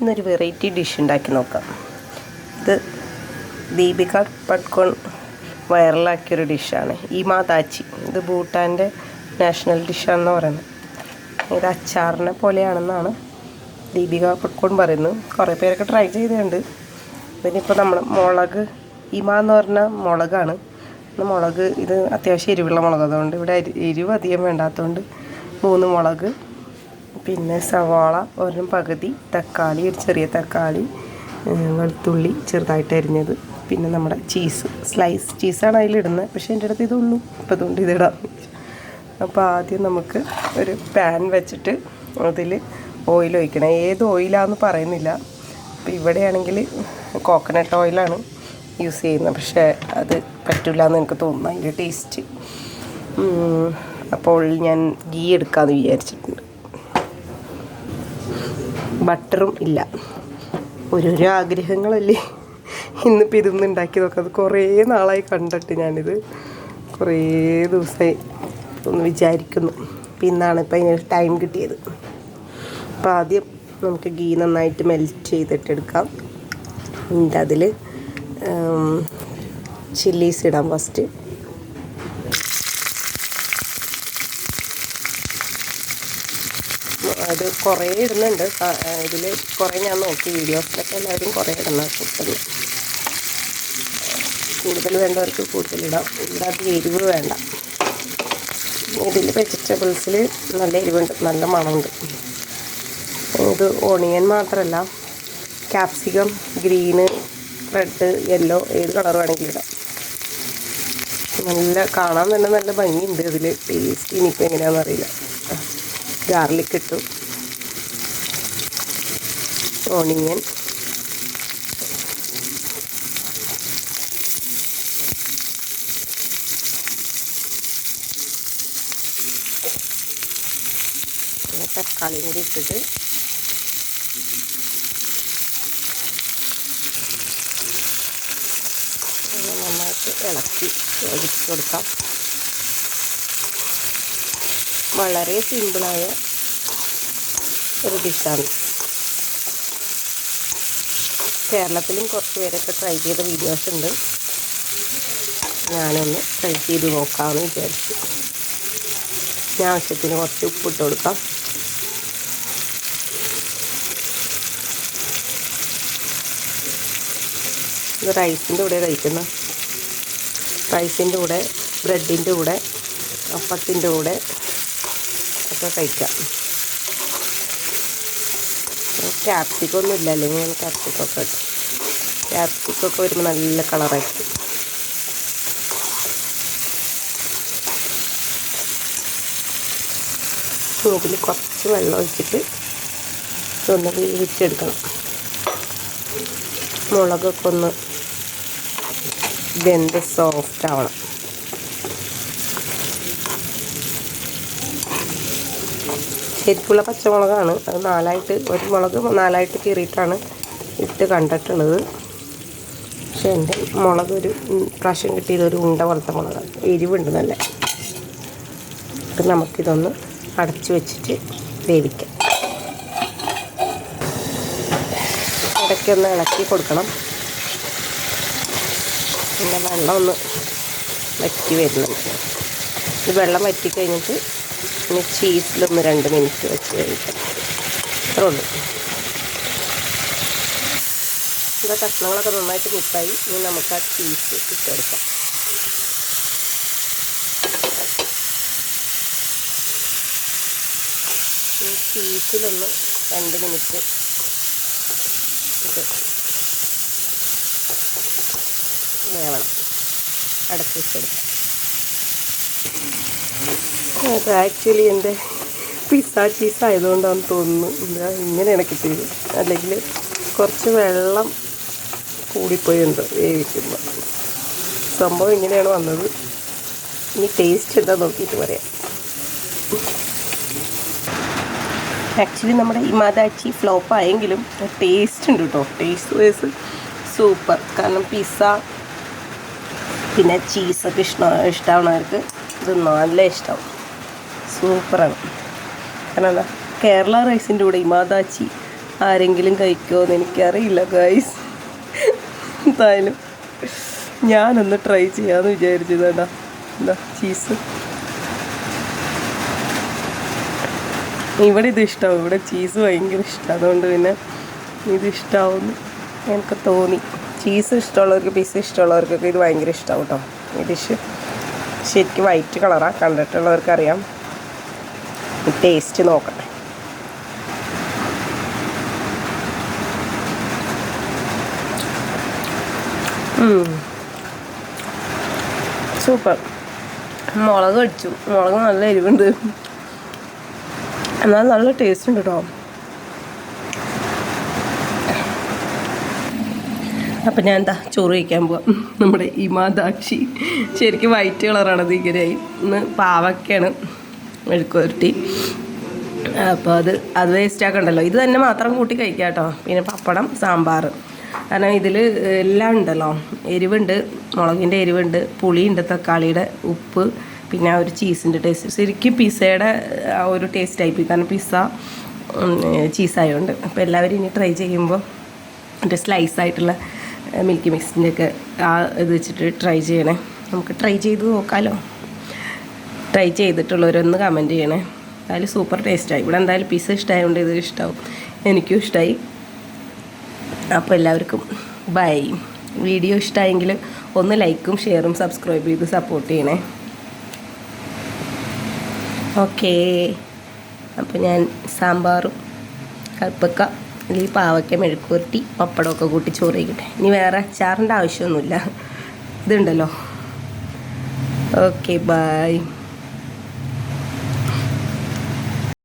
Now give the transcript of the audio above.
ഇന്നൊരു variety dish ഉണ്ടാക്കി നോക്കാം. ഇത് ദീപിക പട്കോൺ വൈറലാക്കിയൊരു ഡിഷാണ് ഈ മാതാച്ചി ഇത് ഭൂട്ടാന്റെ നാഷണൽ ഡിഷാണെന്ന് പറയുന്നത് ഇത് അച്ചാറിനെ പോലെയാണെന്നാണ് ദീപിക പട്കോൺ പറയുന്നത്. കുറേ പേരൊക്കെ ട്രൈ ചെയ്തിട്ടുണ്ട്. ഇതിനിപ്പോൾ നമ്മൾ മുളക് ഇമ എന്ന് പറഞ്ഞ മുളകാണ്. മുളക് ഇത് അത്യാവശ്യം എരിവുള്ള മുളക്. അതുകൊണ്ട് ഇവിടെ എരി- എരിവ് അധികം വേണ്ടാത്തതുകൊണ്ട് മൂന്ന് മുളക് പിന്നെ സവാള ഒരെണ്ണം പകുതി തക്കാളി ഒരു ചെറിയ തക്കാളി വെളുത്തുള്ളി ചെറുതായിട്ട് അരിഞ്ഞത്. പിന്നെ നമ്മുടെ ചീസ് സ്ലൈസ് ചീസാണ് അതിലിടുന്നത്. പക്ഷേ എന്റെ അടുത്ത് ഇതുള്ളൂ. അപ്പോൾ അതുകൊണ്ട് ഇതിടാം. അപ്പോൾ ആദ്യം നമുക്ക് ഒരു പാൻ വെച്ചിട്ട് അതിൽ ഓയിൽ ഒഴിക്കണം. ഏത് ഓയിലാന്ന് പറയുന്നില്ല. അപ്പോൾ ഇവിടെയാണെങ്കിൽ കോക്കനട്ട് ഓയിലാണ് യൂസ് ചെയ്യുന്നത്. പക്ഷേ അത് പറ്റില്ല എന്ന് എനിക്ക് തോന്നുന്നു. അതിന്റെ ടേസ്റ്റ് അപ്പോൾ ഞാൻ ഗീ എടുക്കാമെന്ന് വിചാരിച്ചിട്ടുണ്ട്. ബട്ടറും ഇല്ല. ഓരോരോ ആഗ്രഹങ്ങളല്ലേ. ഇന്നിപ്പോൾ ഇതൊന്നും ഉണ്ടാക്കി നോക്കാം അത് കുറേ നാളായി കണ്ടിട്ട് ഞാനിത് കുറേ ദിവസമായി ഒന്ന് വിചാരിക്കുന്നു. പിന്നാണ് ഇപ്പം അതിനൊരു ടൈം കിട്ടിയത്. അപ്പോൾ ആദ്യം നമുക്ക് ഗീ നന്നായിട്ട് മെൽറ്റ് ചെയ്തിട്ടെടുക്കാം എന്നിട്ട് അതിൽ ചില്ലീസ് ഇടാം ഫസ്റ്റ് അത് കുറേ ഇടുന്നുണ്ട്. ഇതിൽ കുറേ ഞാൻ നോക്കി വീഡിയോസിലൊക്കെ എല്ലാവരും കുറേ ഇടണം കൂടുതൽ കൂടുതൽ വേണ്ടവർക്ക് കൂടുതലിടാം ഇവിടെ അത് എരിവ് വേണ്ട. ഇതിൽ വെജിറ്റബിൾസിൽ നല്ല എരിവുണ്ട്. നല്ല മണമുണ്ട്. ഇത് ഓണിയൻ മാത്രമല്ല ക്യാപ്സിക്കം ഗ്രീന് റെഡ് യെല്ലോ ഏത് കളർ വേണമെങ്കിലും ഇടാം. നല്ല കാണാൻ തന്നെ നല്ല ഭംഗിയുണ്ട് അതിൽ ടേസ്റ്റ് ഇനിയിപ്പോൾ എങ്ങനെയാണെന്ന് അറിയില്ല. ഗാർലിക് ഇട്ടു. ഓണിയൻ തക്കാളി കൂടി ഇട്ടിട്ട് നന്നായിട്ട് ഇളക്കി യോജിച്ച് കൊടുക്കാം. വളരെ സിമ്പിളായ ഒരു ഡിഷാണ് കേരളത്തിലും കുറച്ച് പേരൊക്കെ ട്രൈ ചെയ്ത വീഡിയോസ് ഉണ്ട്. ഞാനൊന്ന് ട്രൈ ചെയ്ത് നോക്കാമെന്ന് വിചാരിച്ചു. ഞാൻ ആവശ്യത്തിന് കുറച്ച് ഉപ്പിട്ട് കൊടുക്കാം. ഇത് റൈസിന്റെ കൂടെ കഴിക്കുന്ന റൈസിന്റെ കൂടെ ബ്രെഡിന്റെ കൂടെ അപ്പത്തിന്റെ കൂടെ ഒക്കെ കഴിക്കാം. ക്യാപ്സിക്കൊന്നും ഇല്ല. അല്ലെങ്കിൽ ഞാൻ ക്യാപ്സിക്കൊക്കെ ഇട്ടു ക്യാപ്സിക്കൊക്കെ വരുമ്പോൾ നല്ല കളറായിരിക്കും ഇതിൽ കുറച്ച് വെള്ളം ഒഴിച്ചിട്ട് ഒന്ന് വേവിച്ചെടുക്കണം. മുളകൊക്കെ ഒന്ന് വെന്ത് സോഫ്റ്റ് ആവണം. ശരിക്കുള്ള പച്ചമുളകാണ്. അത് നാലായിട്ട് ഒരു മുളക് നാലായിട്ട് കീറിയിട്ടാണ് ഇട്ട് കണ്ടിട്ടുള്ളത്. പക്ഷേ എന്റെ മുളക് ഒരു പ്രാവശ്യം കിട്ടിയത് ഒരു ഉണ്ട പോലത്തെ മുളകാണ് എരിവുണ്ട് നല്ല. അപ്പം നമുക്കിതൊന്ന് അടച്ചു വെച്ചിട്ട് വേവിക്കാം. ഇടയ്ക്കൊന്ന് ഇളക്കി കൊടുക്കണം. പിന്നെ വെള്ളം ഒന്ന് വറ്റി വരുന്നുണ്ട്. ഈ വെള്ളം വറ്റി കഴിഞ്ഞിട്ട് പിന്നെ ചീസിലൊന്ന് രണ്ട് മിനിറ്റ് വെച്ച് കഴിക്കാം. അത്രേ ഉള്ളൂ. ഇവിടെ കഷ്ണങ്ങളൊക്കെ നന്നായിട്ട് മിക്സായി. ഇനി നമുക്ക് ആ ചീസ് ഇട്ടെടുക്കാം. ഈ ചീസിലൊന്ന് രണ്ട് മിനിറ്റ് ഇത് വേവണം. വെച്ചെടുക്കാം അത് ആക്ച്വലി എന്റെ പിസ്സ ചീസ് ആയതുകൊണ്ടാണെന്ന് തോന്നുന്നു. എന്താ ഇങ്ങനെയാണ് കിട്ടിയത്. അല്ലെങ്കിൽ കുറച്ച് വെള്ളം കൂടിപ്പോയി ഉണ്ട് വേവിക്കുമ്പോൾ സംഭവം ഇങ്ങനെയാണ് വന്നത്. ഇനി ടേസ്റ്റ് എന്താ നോക്കിയിട്ട് പറയാം. ആക്ച്വലി നമ്മുടെ ഇമാദാച്ചി ഫ്ലോപ്പ് ആയെങ്കിലും ടേസ്റ്റ് ഉണ്ട് കേട്ടോ ടേസ്റ്റ് വൈസ് സൂപ്പർ കാരണം പിസ്സ പിന്നെ ചീസൊക്കെ ഇഷ്ട ഇഷ്ടമാവുന്നവർക്ക് ഇത് നല്ല ഇഷ്ടമാവും സൂപ്പറാണ്. കാരണം കേരള റൈസിന്റെ കൂടെ ഇമാദാച്ചി ആരെങ്കിലും കഴിക്കുമോ എന്ന് എനിക്കറിയില്ല ഗൈസ് എന്തായാലും ഞാനൊന്ന് ട്രൈ ചെയ്യാമെന്ന് വിചാരിച്ചത്. എന്താ എന്താ ചീസ് ഇവിടെ ഇത് ഇഷ്ടമാവും ഇവിടെ ചീസ് ഭയങ്കര ഇഷ്ടമാണ് അതുകൊണ്ട് പിന്നെ ഇത് ഇഷ്ടമാവുമെന്ന് എനിക്ക് തോന്നി. ചീസ് ഇഷ്ടമുള്ളവർക്ക് പിസ ഇഷ്ടമുള്ളവർക്കൊക്കെ ഇത് ഭയങ്കര ഇഷ്ടമാവും കേട്ടോ ഈ ഡിഷ് ശരിക്കും വൈറ്റ് കളറാണ് കണ്ടിട്ടുള്ളവർക്ക് അറിയാം ടേസ്റ്റ് നോക്കട്ടെ സൂപ്പർ മുളക് അടിച്ചു മുളക് നല്ല എരിവുണ്ട്. എന്നാൽ നല്ല ടേസ്റ്റ് ഉണ്ട് കേട്ടോ അപ്പം ഞാൻ എന്താ ചോറ് കഴിക്കാൻ പോവാം. നമ്മുടെ ഇമാദാക്ഷി ശരിക്കും വൈറ്റ് കളറാണ് ഇങ്ങനെയായി. ഇന്ന് പാവയ്ക്കാണ് മെഴുക്കുവരട്ടി. അപ്പോൾ അത് അത് വേസ്റ്റ് ആക്കണ്ടല്ലോ. ഇത് തന്നെ മാത്രം കൂട്ടി കഴിക്കാം കേട്ടോ പിന്നെ പപ്പടം സാമ്പാർ. കാരണം ഇതിൽ എല്ലാം ഉണ്ടല്ലോ. എരിവുണ്ട് മുളകിന്റെ എരിവുണ്ട് പുളിയുണ്ട് തക്കാളിയുടെ ഉപ്പ് പിന്നെ ആ ഒരു ചീസിന്റെ ടേസ്റ്റ് ശരിക്കും പിസ്സയുടെ ആ ഒരു ടേസ്റ്റ് ആയിപ്പോയി കാരണം പിസ്സ ചീസായതുകൊണ്ട് അപ്പോൾ എല്ലാവരും ഇനി ട്രൈ ചെയ്യുമ്പോൾ എന്റെ സ്ലൈസ് ആയിട്ടുള്ള മിൽക്കി മിക്സിന്റെ ഒക്കെ ആ ഇത് വെച്ചിട്ട് ട്രൈ ചെയ്യണേ. നമുക്ക് ട്രൈ ചെയ്ത് നോക്കാമല്ലോ ട്രൈ ചെയ്തിട്ടുള്ളവരൊന്ന് കമന്റ് ചെയ്യണേ. അതിൽ സൂപ്പർ ടേസ്റ്റായി ഇവിടെ എന്തായാലും പിസ്സ ഇഷ്ടമായതുകൊണ്ട് ഇത് ഇഷ്ടമാവും എനിക്കും ഇഷ്ടമായി അപ്പോൾ എല്ലാവർക്കും ബൈ വീഡിയോ ഇഷ്ടമായെങ്കിൽ ഒന്ന് ലൈക്കും ഷെയറും സബ്സ്ക്രൈബ് ചെയ്ത് സപ്പോർട്ട് ചെയ്യണേ. ഓക്കേ അപ്പോൾ ഞാൻ സാമ്പാറും കൽപ്പക്ക അല്ലെങ്കിൽ പാവയ്ക്ക മെഴുക്കുവരട്ടി പപ്പടമൊക്കെ കൂട്ടി ചോറ് ഇനി വേറെ അച്ചാറിന്റെ ആവശ്യമൊന്നുമില്ല. ഇതുണ്ടല്ലോ. Okay bye